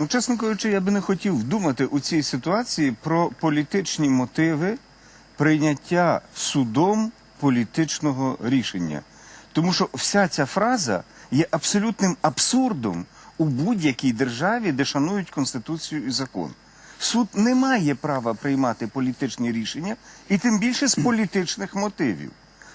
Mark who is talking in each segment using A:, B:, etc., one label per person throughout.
A: Ну, чесно кажучи, я би не хотів думати у цій ситуації про політичні мотиви прийняття судом політичного рішення. Тому що вся ця фраза є абсолютним абсурдом у будь-якій державі, де шанують Конституцію і закон. Суд не має права приймати політичні рішення, і тим більше з політичних мотивів.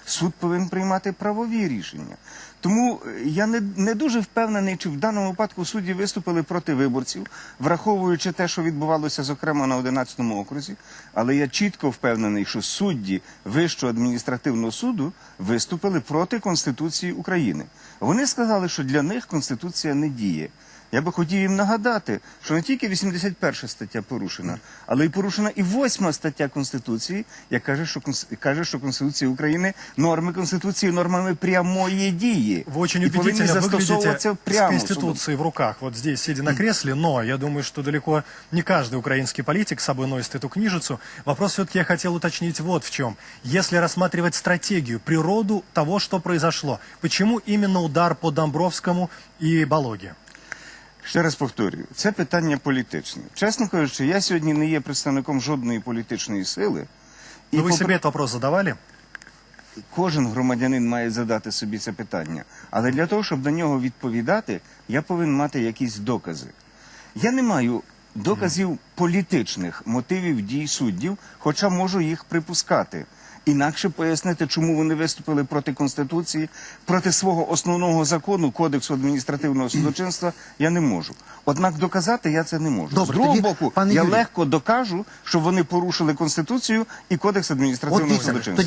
A: Суд повинен приймати правові рішення. Тому е, я не, не дуже впевнений, чи в даному випадку судді виступили проти виборців, враховуючи те, що відбувалося, зокрема на 11-му окрузі. Але я чітко впевнений, що судді Вищого адміністративного суду виступили проти Конституції України. Вони сказали, що для них Конституція не діє. Я би хотів їм нагадати, що не тільки 81 стаття порушена, але й порушена і 8 стаття Конституції, яка каже, що Конс- каже, що Конституція України норми Конституції нормами прямої дії.
B: Вы очень
A: і повинні
B: убедительно выглядите
A: застосовуватися
B: с
A: прямо судом.
B: Конституцией в руках, вот здесь, сидя на кресле, но я думаю, что далеко не каждый украинский политик с собой носит эту книжицу. Вопрос все-таки я хотел уточнить вот в чем. Если рассматривать стратегию, природу того, что произошло, почему именно удар по Домбровскому и Балоге?
A: Ще раз повторюю, це питання політичне. Чесно кажучи, я сьогодні не є представником жодної політичної сили. І
B: Но вы
A: попри-
B: себе этот вопрос задавали?
A: Кожен громадянин має задати собі це питання. Але для того, щоб на нього відповідати, я повинен мати якісь докази. Я не маю доказів політичних мотивів дій суддів, хоча можу їх припускати. Інакше пояснити, чому вони виступили проти Конституції, проти свого основного закону, Кодексу адміністративного судочинства, я не можу. Однак доказати я це не можу.
C: Добре,
A: З другого
C: тоді,
A: боку, я
C: Юрій,
A: легко докажу, що вони порушили Конституцію і Кодекс адміністративного судочинства.